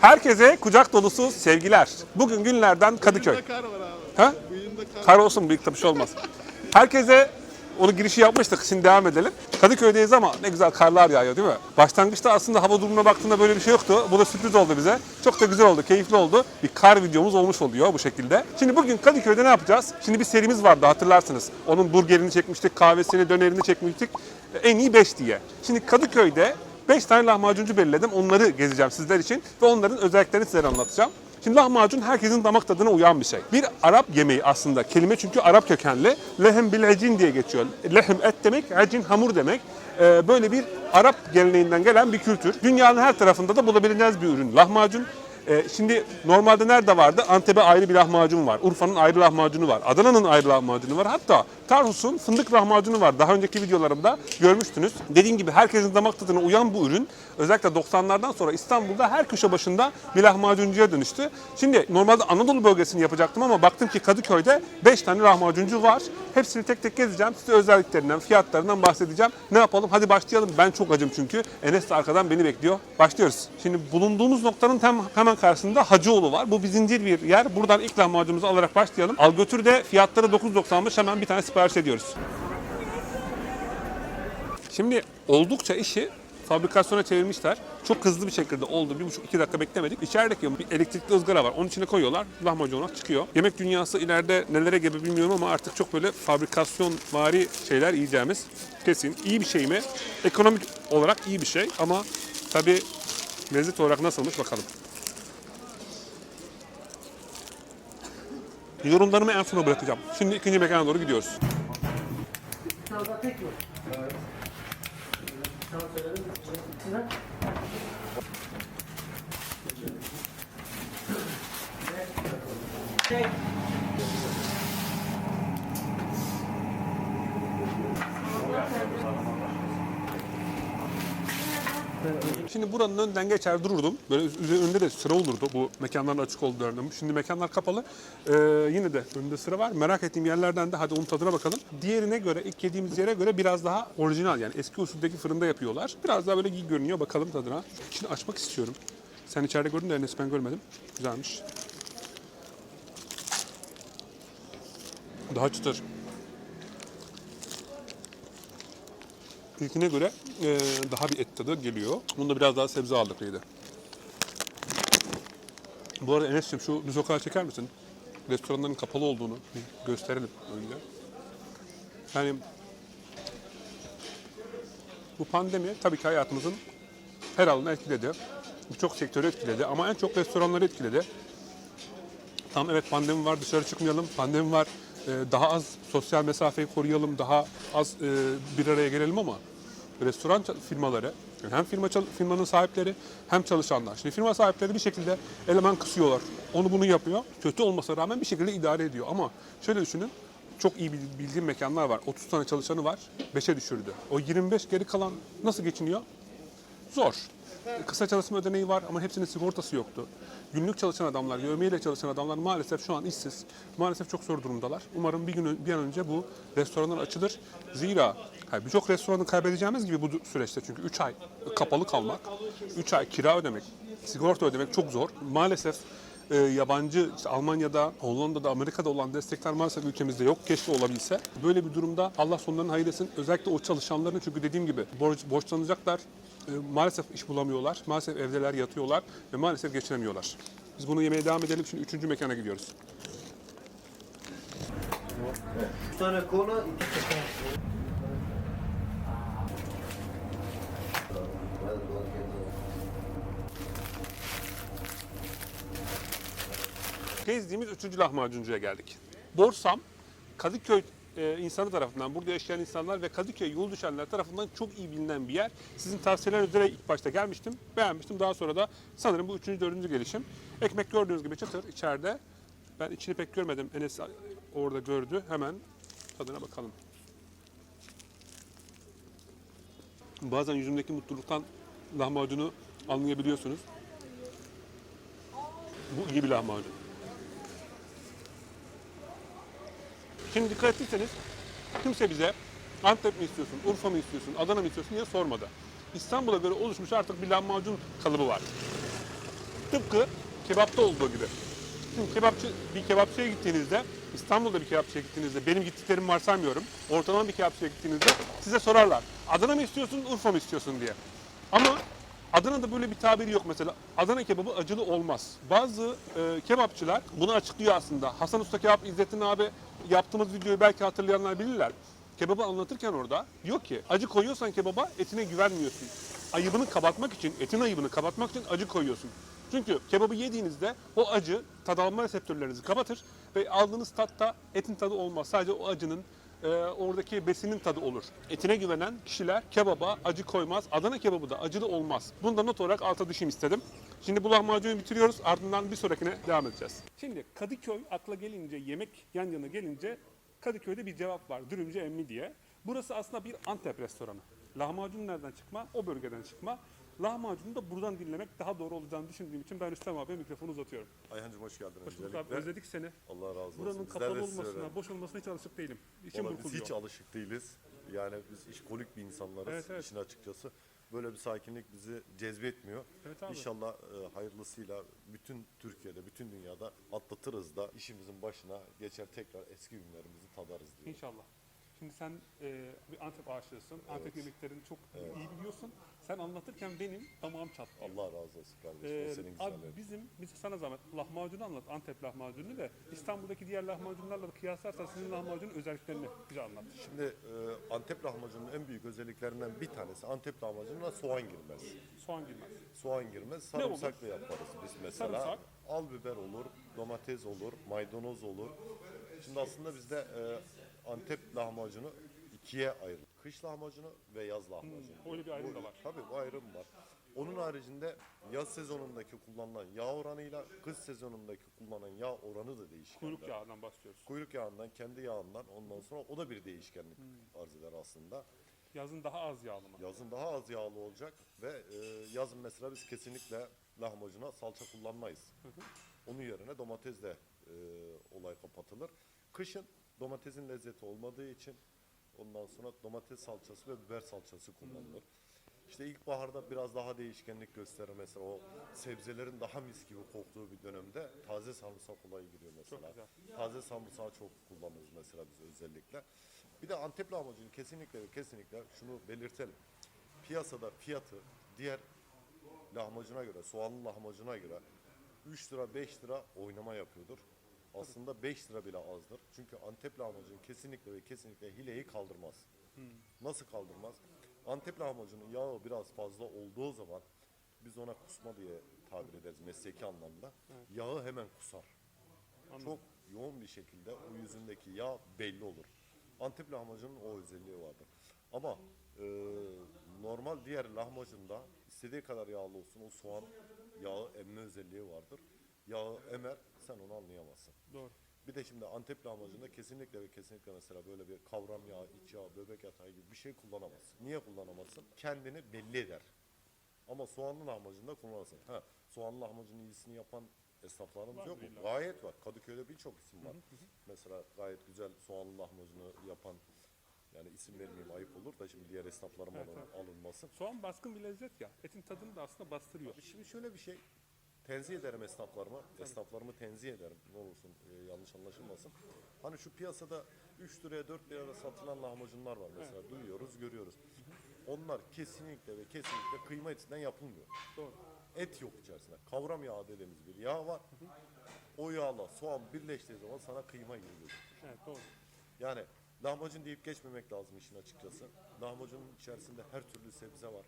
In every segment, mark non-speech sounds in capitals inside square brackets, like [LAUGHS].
Herkese kucak dolusu sevgiler. Bugün günlerden Kadıköy. Bıyığında kar var abi. Ha? Bıyığında kar. Kar olsun büyük bir şey olmaz. [LAUGHS] Herkese onu girişi yapmıştık. Şimdi devam edelim. Kadıköy'deyiz ama ne güzel karlar yağıyor değil mi? Başlangıçta aslında hava durumuna baktığında böyle bir şey yoktu. Bu da sürpriz oldu bize. Çok da güzel oldu, keyifli oldu. Bir kar videomuz olmuş oluyor bu şekilde. Şimdi bugün Kadıköy'de ne yapacağız? Şimdi bir serimiz vardı hatırlarsınız. Onun burgerini çekmiştik, kahvesini, dönerini çekmiştik. En iyi 5 diye. Şimdi Kadıköy'de 5 tane lahmacuncu belirledim. Onları gezeceğim sizler için ve onların özelliklerini size anlatacağım. Şimdi lahmacun herkesin damak tadına uyan bir şey. Bir Arap yemeği aslında. Kelime çünkü Arap kökenli. Lehem bil ecin diye geçiyor. Lehem et demek, ecin hamur demek. Ee, böyle bir Arap geleneğinden gelen bir kültür. Dünyanın her tarafında da bulabileceğiniz bir ürün. Lahmacun ee, şimdi normalde nerede vardı? Antep'e ayrı bir lahmacun var. Urfa'nın ayrı lahmacunu var. Adana'nın ayrı lahmacunu var. Hatta Tarsus'un fındık lahmacunu var. Daha önceki videolarımda görmüştünüz. Dediğim gibi herkesin damak tadına uyan bu ürün özellikle 90'lardan sonra İstanbul'da her köşe başında bir lahmacuncuya dönüştü. Şimdi normalde Anadolu bölgesini yapacaktım ama baktım ki Kadıköy'de 5 tane lahmacuncu var. Hepsini tek tek gezeceğim. Size özelliklerinden, fiyatlarından bahsedeceğim. Ne yapalım? Hadi başlayalım. Ben çok acım çünkü. Enes de arkadan beni bekliyor. Başlıyoruz. Şimdi bulunduğumuz noktanın tam hemen karşısında Hacıoğlu var. Bu bir zincir bir yer. Buradan ilk lahmacunumuzu alarak başlayalım. Al götür de fiyatları 9.95 hemen bir tane sipariş ediyoruz. Şimdi oldukça işi fabrikasyona çevirmişler. Çok hızlı bir şekilde oldu. Bir buçuk iki dakika beklemedik. İçerideki bir elektrikli ızgara var. Onun içine koyuyorlar. Lahmacun olarak çıkıyor. Yemek dünyası ileride nelere gebe bilmiyorum ama artık çok böyle fabrikasyon vari şeyler yiyeceğimiz kesin. İyi bir şey mi? Ekonomik olarak iyi bir şey ama tabii lezzet olarak nasılmış bakalım. Yorumlarımı en sona bırakacağım. Şimdi ikinci mekana doğru gidiyoruz. Şimdi buranın önünden geçer dururdum. Böyle önünde de sıra olurdu bu mekanların açık olduğu dönem. Şimdi mekanlar kapalı. Ee, yine de önünde sıra var. Merak ettiğim yerlerden de hadi onun tadına bakalım. Diğerine göre, ilk yediğimiz yere göre biraz daha orijinal yani eski usuldeki fırında yapıyorlar. Biraz daha böyle iyi görünüyor. Bakalım tadına. İçini açmak istiyorum. Sen içeride gördün de Enes ben görmedim. Güzelmiş. Daha çıtır. İlkine göre eee, daha bir et tadı geliyor. Bunda biraz daha sebze ağırlıklıydı. Bu arada Enes'ciğim şu düz sokağa çeker misin? Restoranların kapalı olduğunu bir gösterelim önce. Yani bu pandemi tabii ki hayatımızın her alanını etkiledi. Birçok sektörü etkiledi ama en çok restoranları etkiledi. Tamam evet pandemi var dışarı çıkmayalım, pandemi var e, daha az sosyal mesafeyi koruyalım, daha az e, bir araya gelelim ama restoran firmaları hem firma firmanın sahipleri hem çalışanlar. Şimdi firma sahipleri bir şekilde eleman kısıyorlar. Onu bunu yapıyor. Kötü olmasına rağmen bir şekilde idare ediyor. Ama şöyle düşünün. Çok iyi bil- bildiğim mekanlar var. 30 tane çalışanı var. 5'e düşürdü. O 25 geri kalan nasıl geçiniyor? Zor. Kısa çalışma ödeneği var ama hepsinin sigortası yoktu. Günlük çalışan adamlar, yövmeyle çalışan adamlar maalesef şu an işsiz. Maalesef çok zor durumdalar. Umarım bir gün bir an önce bu restoranlar açılır. Zira birçok restoranı kaybedeceğimiz gibi bu süreçte çünkü 3 ay kapalı kalmak, 3 ay kira ödemek, sigorta ödemek çok zor. Maalesef e, yabancı işte Almanya'da, Hollanda'da, Amerika'da olan destekler maalesef ülkemizde yok. Keşke olabilse. Böyle bir durumda Allah sonlarını hayır. Özellikle o çalışanların çünkü dediğim gibi borç, borçlanacaklar. E, maalesef iş bulamıyorlar. Maalesef evdeler yatıyorlar ve maalesef geçinemiyorlar. Biz bunu yemeye devam edelim. Şimdi üçüncü mekana gidiyoruz. Bir tane kola, iki tane. Gezdiğimiz üçüncü lahmacuncuya geldik. Borsam Kadıköy e, insanı tarafından, burada yaşayan insanlar ve Kadıköy yol düşenler tarafından çok iyi bilinen bir yer. Sizin tavsiyeler üzere ilk başta gelmiştim, beğenmiştim. Daha sonra da sanırım bu üçüncü, dördüncü gelişim. Ekmek gördüğünüz gibi çıtır içeride. Ben içini pek görmedim. Enes orada gördü. Hemen tadına bakalım. Bazen yüzümdeki mutluluktan lahmacunu anlayabiliyorsunuz. Bu iyi bir lahmacun. Şimdi dikkat ettiyseniz kimse bize Antep mi istiyorsun, Urfa mı istiyorsun, Adana mı istiyorsun diye sormadı. İstanbul'a göre oluşmuş artık bir lahmacun kalıbı var. Tıpkı kebapta olduğu gibi. Şimdi kebapçı, bir kebapçıya gittiğinizde, İstanbul'da bir kebapçıya gittiğinizde, benim gittiklerimi varsaymıyorum, ortalama bir kebapçıya gittiğinizde size sorarlar. Adana mı istiyorsun, Urfa mı istiyorsun diye. Ama Adana'da böyle bir tabiri yok mesela. Adana kebabı acılı olmaz. Bazı e, kebapçılar bunu açıklıyor aslında. Hasan Usta Kebap, İzzettin abi yaptığımız videoyu belki hatırlayanlar bilirler. Kebabı anlatırken orada diyor ki acı koyuyorsan kebaba etine güvenmiyorsun. Ayıbını kapatmak için, etin ayıbını kapatmak için acı koyuyorsun. Çünkü kebabı yediğinizde o acı tad alma reseptörlerinizi kapatır ve aldığınız tatta etin tadı olmaz. Sadece o acının e, oradaki besinin tadı olur. Etine güvenen kişiler kebaba acı koymaz. Adana kebabı da acılı olmaz. Bunu da not olarak alta düşeyim istedim. Şimdi bu lahmacunu bitiriyoruz. Ardından bir sonrakine devam edeceğiz. Şimdi Kadıköy akla gelince, yemek yan yana gelince Kadıköy'de bir cevap var. Dürümcü emmi diye. Burası aslında bir Antep restoranı. Lahmacun nereden çıkma? O bölgeden çıkma. Lahmacunu da buradan dinlemek daha doğru olacağını düşündüğüm için ben Rüstem abiye mikrofonu uzatıyorum. Ayhancığım hoş geldin Hoş bulduk öncelikle. abi. Özledik seni. Allah razı olsun. Buranın Bizler kapalı size olmasına, öyle. boş olmasına hiç alışık değilim. İçim Vallahi biz burkuluyor. hiç alışık değiliz. Yani biz işkolik bir insanlarız Evet, evet. işin açıkçası. Böyle bir sakinlik bizi cezbetmiyor. Evet abi. İnşallah e, hayırlısıyla bütün Türkiye'de, bütün dünyada atlatırız da işimizin başına geçer tekrar eski günlerimizi tadarız diye. İnşallah. Şimdi sen e, bir Antep aşığısın. Antep yemeklerini çok iyi biliyorsun. Sen anlatırken benim damağım çatlıyor. Allah razı olsun kardeşim. Ee, senin abi güzelliğin. bizim, biz sana zahmet lahmacunu anlat, Antep lahmacunu ve İstanbul'daki diğer lahmacunlarla da kıyaslarsan sizin lahmacunun özelliklerini bize anlat. Şimdi e, Antep lahmacunun en büyük özelliklerinden bir tanesi Antep lahmacununa soğan girmez. Soğan girmez. Soğan girmez. Sarımsaklı yaparız biz mesela. Sarımsak. Al biber olur, domates olur, maydanoz olur. Şimdi aslında bizde e, Antep lahmacunu ikiye ayrılır. Kış lahmacunu ve yaz lahmacunu. öyle bir ayrım da var. Tabii bu ayrım var. Onun haricinde yaz sezonundaki kullanılan yağ oranıyla kış sezonundaki kullanılan yağ oranı da değişkendir. Kuyruk yağından bahsediyoruz. Kuyruk yağından, kendi yağından ondan sonra o da bir değişkenlik Hmm. arz eder aslında. Yazın daha az yağlı mı? Yazın daha az yağlı olacak ve e, yazın mesela biz kesinlikle lahmacuna salça kullanmayız. Onun yerine domatesle e, olay kapatılır. Kışın domatesin lezzeti olmadığı için ondan sonra domates salçası ve biber salçası kullanılır. İşte ilkbaharda biraz daha değişkenlik gösterir mesela o sebzelerin daha mis gibi koktuğu bir dönemde taze sarımsak olayı giriyor mesela. güzel. Taze sarımsağı çok kullanırız mesela biz özellikle. Bir de Antep lahmacunu kesinlikle ve kesinlikle şunu belirtelim. Piyasada fiyatı diğer lahmacuna göre, soğanlı lahmacuna göre 3 lira 5 lira oynama yapıyordur. Aslında 5 lira bile azdır. Çünkü Antep lahmacunu kesinlikle ve kesinlikle hileyi kaldırmaz. Nasıl kaldırmaz? Antep lahmacunun yağı biraz fazla olduğu zaman biz ona kusma diye tabir ederiz mesleki anlamda. Yağı hemen kusar. Çok yoğun bir şekilde o yüzündeki yağ belli olur. Antep lahmacunun o özelliği vardır. Ama e, normal diğer lahmacunda istediği kadar yağlı olsun o soğan yağı emme özelliği vardır. Yağı emer sen onu anlayamazsın. Doğru. Bir de şimdi Antep lahmacununda kesinlikle ve kesinlikle mesela böyle bir kavram yağı, iç yağ, böbrek yatağı gibi bir şey kullanamazsın. Niye kullanamazsın? Kendini belli eder. Ama soğanlı lahmacunda kullanırsın. Ha, soğanlı lahmacunun iyisini yapan esnaflarımız Var yok mu? illa. Gayet var. Kadıköy'de birçok isim var. Mesela gayet güzel soğanlı lahmacunu yapan yani isim vermeyeyim ayıp olur da şimdi diğer esnaflarım Evet, alın- alınmasın. Soğan baskın bir lezzet ya. Etin tadını da aslında bastırıyor. Şimdi şöyle bir şey tenzih ederim esnaflarıma. Esnaflarımı tenzih ederim. Ne olursun e, yanlış anlaşılmasın. Hani şu piyasada 3 liraya 4 liraya satılan lahmacunlar var mesela. Duyuyoruz, görüyoruz. Onlar kesinlikle ve kesinlikle kıyma etinden yapılmıyor. Doğru. Et yok içerisinde. Kavram yağı dediğimiz bir yağ var. O yağla soğan birleştiği zaman sana kıyma gibi gözüküyor. Evet doğru. Yani lahmacun deyip geçmemek lazım işin açıkçası. Lahmacunun içerisinde her türlü sebze var.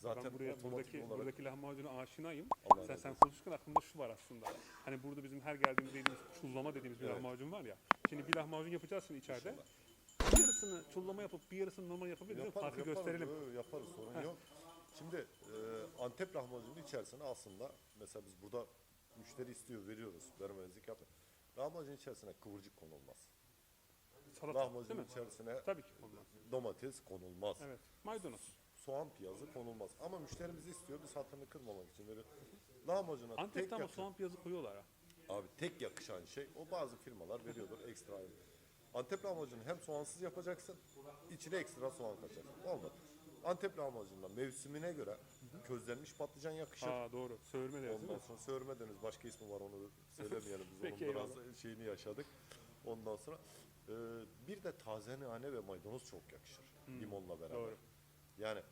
Zaten Ben buraya buradaki olarak buradaki lahmacuna aşinayım. Allah sen sen konuşurken aklımda şu var aslında. Hani burada bizim her geldiğimiz dediğimiz çullama dediğimiz bir Evet. lahmacun var ya. Şimdi bir lahmacun yapacağız şimdi içeride. İnşallah. Bir yarısını çullama yapıp bir yarısını normal yapabilir miyiz? Yaparız, Farkı yaparız, gösterelim. yo, yaparız sorun yok. Şimdi e, Antep lahmacunun içerisine aslında mesela biz burada müşteri istiyor veriyoruz vermezlik yapma. Lahmacunun içerisine kıvırcık konulmaz. Salata mi? içerisine Tabii ki domates konulmaz. Evet. Maydanoz. Soğan piyazı konulmaz. Ama müşterimiz istiyor biz hatırını kırmamak için veriyoruz. Lahmacuna tek Antep'te ama yakışan, soğan piyazı koyuyorlar ha. abi tek yakışan şey o bazı firmalar veriyordur ekstra. Antep lahmacunu hem soğansız yapacaksın içine ekstra soğan kaçacak. Olmadı. Antep lahmacununda mevsimine göre közlenmiş patlıcan yakışır. Aa doğru. Söğürme değil Ondan mi? sonra sörme deniz. Başka ismi var onu söylemeyelim. Biz [LAUGHS] Peki, onun biraz şeyini yaşadık. Ondan sonra e, bir de taze nane ve maydanoz çok yakışır. Limonla beraber. Hmm. Doğru. Yani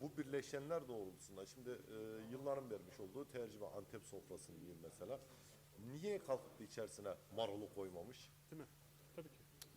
bu birleşenler doğrultusunda şimdi e, yılların vermiş olduğu tercüme Antep sofrasını diyeyim mesela. Niye kalkıp içerisine marulu koymamış? Değil mi?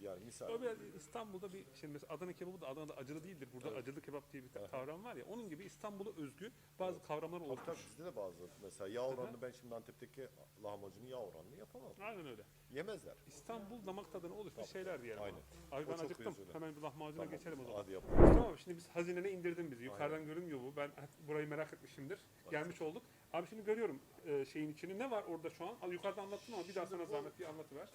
Tabii. Yani misal O biraz İstanbul'da bir şimdi mesela Adana kebabı da Adana'da acılı değildir. Burada Evet. acılı kebap diye bir kavram var ya. Onun gibi İstanbul'a özgü bazı kavramlar Tabii oluşmuş. tabii bizde de bazı mesela yağ oranını ben şimdi Antep'teki lahmacunu yağ oranını yapamam. Aynen öyle. Yemezler. İstanbul damak tadına oluşmuş Tabii. şeyler diyelim. Aynen. Abi O ben çok acıktım. benziyor. Hemen bir lahmacuna Tamam. geçelim o zaman. Hadi yapalım. Tamam şimdi biz hazinene indirdin bizi. Yukarıdan görünmüyor bu. Ben burayı merak etmişimdir. Gelmiş olduk. Abi şimdi görüyorum e, şeyin içini. Ne var orada şu an? Al, Yukarıda anlattın ama bir daha sana zahmet bir anlatıver.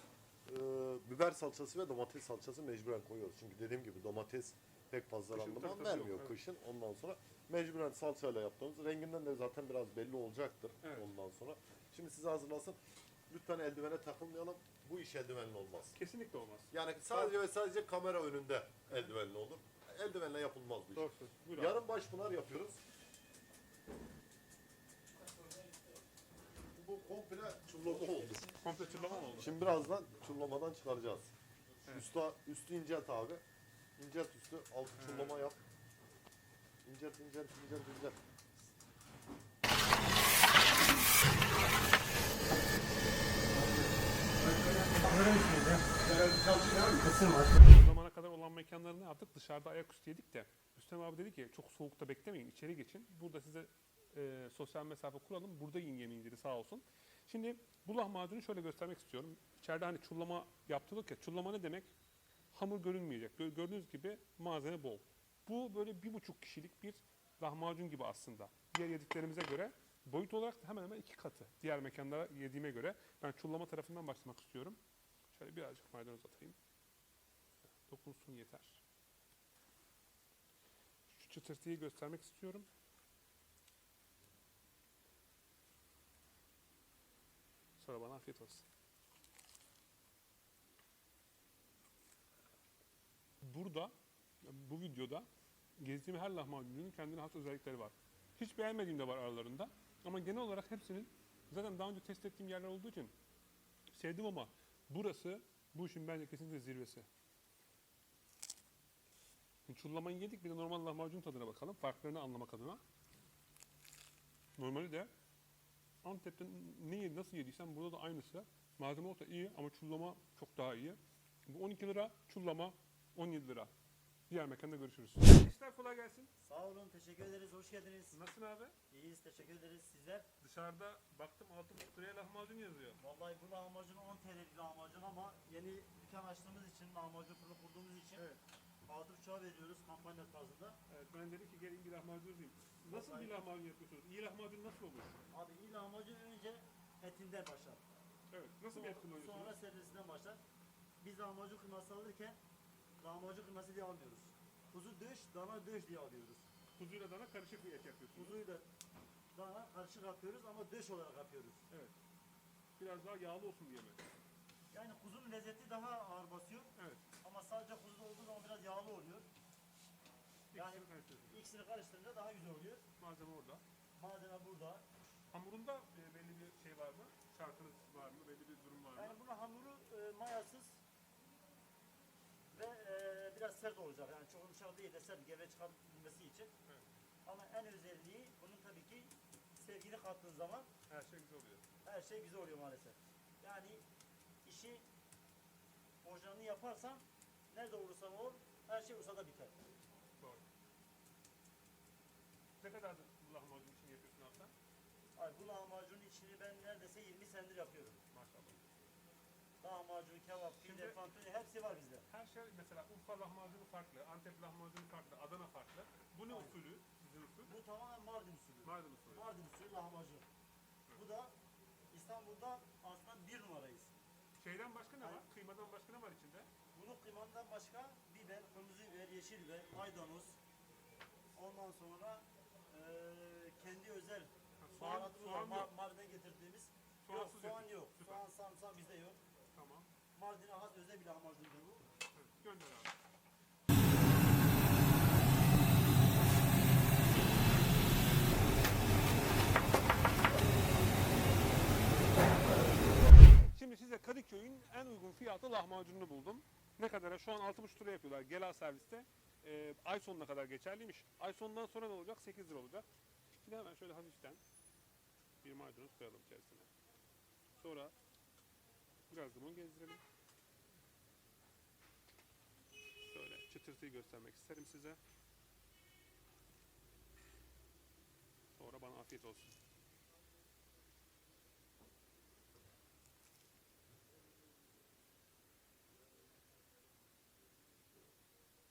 Ee, biber salçası ve domates salçası mecburen koyuyoruz. Çünkü dediğim gibi domates pek fazla Kışın randıman vermiyor yok, evet. kışın. Ondan sonra mecburen salçayla yaptığımız renginden de zaten biraz belli olacaktır Evet. ondan sonra. Şimdi size hazırlasın. Lütfen eldivene takılmayalım. Bu iş eldivenli olmaz. Kesinlikle olmaz. Yani sadece ve sadece kamera önünde eldivenli olur. Eldivenle yapılmaz bu iş. Doğru söz. Buyur abi. Yarım baş pınar yapıyoruz. Bu komple çullama oldu. Komple çırlama mı oldu? Şimdi birazdan çullamadan çıkaracağız. Evet. Usta üstü incelt abi. İncelt üstü, altı çullama yap. İncelt, incelt, incelt, incelt. O zamana kadar olan mekanları ne yaptık? Dışarıda ayaküstü yedik de. Rüstem abi dedi ki çok soğukta beklemeyin, içeri geçin. Burada size e, sosyal mesafe kuralım. Burada yiyin yemeğini dedi sağ olsun. Şimdi bu lahmacunu şöyle göstermek istiyorum. İçeride hani çullama yaptırdık ya. Çullama ne demek? Hamur görünmeyecek. Gö- Gördüğünüz gibi malzeme bol. Bu böyle bir buçuk kişilik bir lahmacun gibi aslında. Diğer yediklerimize göre boyut olarak da hemen hemen iki katı. Diğer mekanlara yediğime göre ben çullama tarafından başlamak istiyorum. Şöyle birazcık maydanoz atayım. Dokunsun yeter. Şu çıtırtıyı göstermek istiyorum. Sonra bana afiyet olsun. Burada, bu videoda gezdiğim her lahmacunun kendine has özellikleri var. Hiç beğenmediğim de var aralarında. Ama genel olarak hepsinin zaten daha önce test ettiğim yerler olduğu için sevdim ama burası bu işin bence kesinlikle zirvesi. Çullamayı yedik bir de normal lahmacun tadına bakalım. Farklarını anlamak adına. Normali de Antep'te ne yedi, nasıl yediysen burada da aynısı. Malzeme olsa iyi ama çullama çok daha iyi. Bu 12 lira, çullama 17 lira. Diğer mekanda görüşürüz. İşler kolay gelsin. Sağ olun, teşekkür ederiz. Hoş geldiniz. Nasılsın abi? İyiyiz, teşekkür ederiz. Sizler? Dışarıda baktım 6,5 liraya lahmacun yazıyor. Vallahi bu lahmacun 10 TL'lik lahmacun ama yeni dükkan açtığımız için, lahmacun fırını kurduğumuz için Evet. 6,5'a veriyoruz kampanya tarzında. Evet, ben dedim ki gelin bir lahmacun yiyeyim. Nasıl bir lahmacun yapıyorsunuz? İyi lahmacun nasıl olur? Abi iyi lahmacun önce etinden başlar. Evet. Nasıl bir et Sonra, kullanıyorsunuz? sonra servisinden başlar. Biz lahmacun kıyması alırken lahmacun kıyması diye almıyoruz. Kuzu döş, dana döş diye alıyoruz. Kuzuyla dana karışık bir et yapıyorsunuz. Kuzuyla dana karışık yapıyoruz ama döş olarak yapıyoruz. Evet. Biraz daha yağlı olsun diye mi? Yani kuzunun lezzeti daha ağır basıyor Evet. ama sadece kuzu olduğu zaman biraz yağlı oluyor. Yani İkisini karıştırıyorsunuz. ikisini karıştırınca daha güzel oluyor. Malzeme orada. Malzeme burada. Hamurunda e, belli bir şey var mı? Şartınız var mı? Belli bir durum var mı? Yani bunun hamuru e, mayasız ve e, biraz sert olacak. Yani çok yumuşak değil de sert gevre çıkabilmesi için. Evet. Ama en özelliği bunun tabii ki sevgini kattığın zaman Her şey güzel oluyor. her şey güzel oluyor maalesef. Yani işi orijinalini yaparsan nerede olursan ol her şey Urfa'da biter. Doğru. Ne kadar bu lahmacun için yapıyorsun sen? Ay, bu lahmacunun içini ben neredeyse 20 senedir yapıyorum. Maşallah. Lahmacun, kebap, Şimdi- pide, tantuni hepsi var bizde. Her şey mesela Urfa lahmacunu farklı, Antep lahmacunu farklı, Adana farklı. Bu ne Aynen. usulü? Sizin usul? Bu tamamen Mardin usulü. Mardin usulü. Mardin usulü lahmacun. Bu da İstanbul'da aslında bir numarayız. Şeyden başka ne var? Aynen. Kıymadan başka ne var içinde? Bunun kıymandan başka biber, kırmızı biber, yeşil biber, maydanoz. Ondan sonra kendi özel soğan, baharatımız var. Yok. Mardin'e getirdiğimiz. Soğan yok, soğan yok. yok. Süper. Soğan, sarımsak bizde yok. Tamam. Mardin'e has özel bir lahmacundur bu. Evet, gönder abi. Şimdi size Kadıköy'ün en uygun fiyatı lahmacununu buldum. Ne kadara? Şu an 60 lira yapıyorlar. Gela serviste. Ee, ay sonuna kadar geçerliymiş. Ay sonundan sonra ne olacak? 8 lira olacak. Şimdi hemen şöyle hafiften bir maydanoz koyalım içerisine. Sonra biraz limon gezdirelim. Şöyle çıtırtıyı göstermek isterim size. Sonra bana afiyet olsun.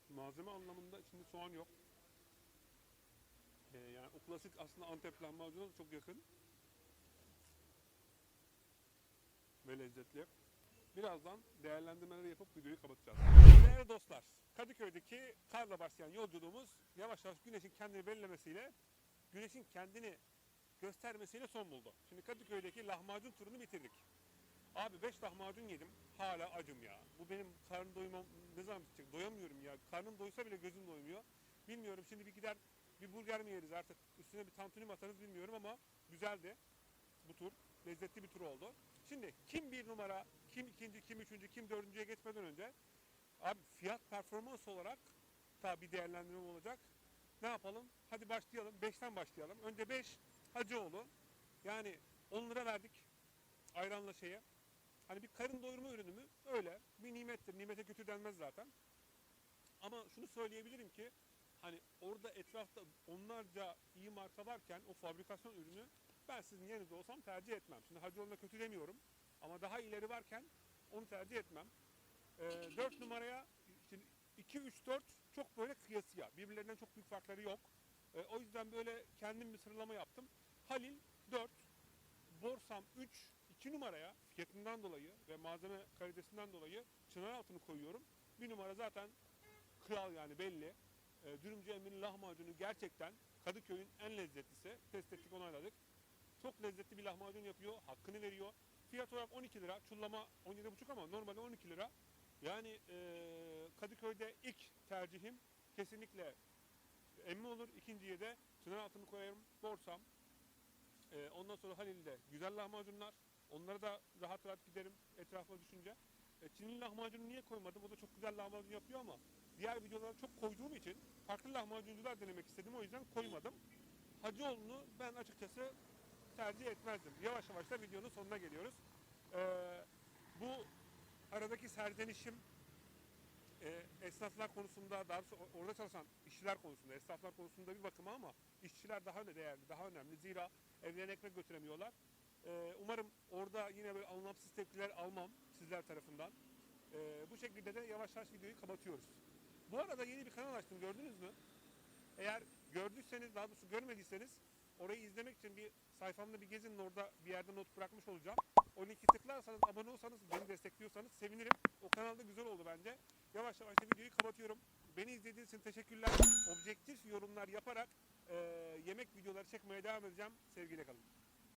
Malzeme anlamında içinde soğan yok. Ee, yani o klasik aslında Antep lahmacununa çok yakın. Ve lezzetli. Birazdan değerlendirmeleri yapıp videoyu kapatacağız. Değerli dostlar, Kadıköy'deki karla başlayan yolculuğumuz yavaş yavaş güneşin kendini belirlemesiyle, güneşin kendini göstermesiyle son buldu. Şimdi Kadıköy'deki lahmacun turunu bitirdik. Abi 5 lahmacun yedim. Hala acım ya. Bu benim karnım doymam ne zaman bitecek? Doyamıyorum ya. Karnım doysa bile gözüm doymuyor. Bilmiyorum şimdi bir gider bir burger mi yeriz artık üstüne bir tantuni mi atarız bilmiyorum ama güzeldi bu tur. Lezzetli bir tur oldu. Şimdi kim bir numara, kim ikinci, kim üçüncü, kim dördüncüye geçmeden önce abi fiyat performans olarak tabi bir değerlendirme olacak. Ne yapalım? Hadi başlayalım. 5'ten başlayalım. Önce 5 Hacıoğlu. Yani 10 lira verdik ayranla şeye. Hani bir karın doyurma ürünü mü? Öyle. Bir nimettir. Nimete kötü denmez zaten. Ama şunu söyleyebilirim ki hani orada etrafta onlarca iyi marka varken o fabrikasyon ürünü ben sizin yerinizde olsam tercih etmem. Şimdi Hacıoğlu'na kötü demiyorum ama daha ileri varken onu tercih etmem. Ee, 4 numaraya şimdi 2 3 4 çok böyle kıyasıya. Birbirlerinden çok büyük farkları yok. Ee, o yüzden böyle kendim bir sıralama yaptım. Halil 4, Borsam 3, 2 numaraya fiyatından dolayı ve malzeme kalitesinden dolayı çınar altını koyuyorum. Bir numara zaten kral yani belli. E, Dürümcü Emin'in lahmacunu gerçekten Kadıköy'ün en lezzetlisi. Test ettik onayladık. Çok lezzetli bir lahmacun yapıyor. Hakkını veriyor. Fiyat olarak 12 lira. Çullama 17,5 ama normalde 12 lira. Yani e, Kadıköy'de ilk tercihim kesinlikle emmi olur. İkinciye de çınar altını koyarım. Borsam. E, ondan sonra Halil'de güzel lahmacunlar. Onlara da rahat rahat giderim etrafına düşünce. E, Çinli lahmacunu niye koymadım? O da çok güzel lahmacun yapıyor ama diğer videolara çok koyduğum için farklı lahmacuncular denemek istedim. O yüzden koymadım. Hacıoğlu'nu ben açıkçası tercih etmezdim. Yavaş yavaş da videonun sonuna geliyoruz. E, bu aradaki serzenişim e, esnaflar konusunda, daha doğrusu orada çalışan işçiler konusunda, esnaflar konusunda bir bakıma ama işçiler daha öne değerli, daha önemli. Zira evlerine ekmek götüremiyorlar. Ee, umarım orada yine böyle anlamsız tepkiler almam sizler tarafından. Ee, bu şekilde de yavaş yavaş videoyu kapatıyoruz. Bu arada yeni bir kanal açtım gördünüz mü? Eğer gördüyseniz daha doğrusu görmediyseniz orayı izlemek için bir sayfamda bir gezin orada bir yerde not bırakmış olacağım. O linki tıklarsanız abone olsanız beni destekliyorsanız sevinirim. O kanalda güzel oldu bence. Yavaş yavaş videoyu kapatıyorum. Beni izlediğiniz için teşekkürler. Objektif yorumlar yaparak eee, yemek videoları çekmeye devam edeceğim. Sevgiyle kalın.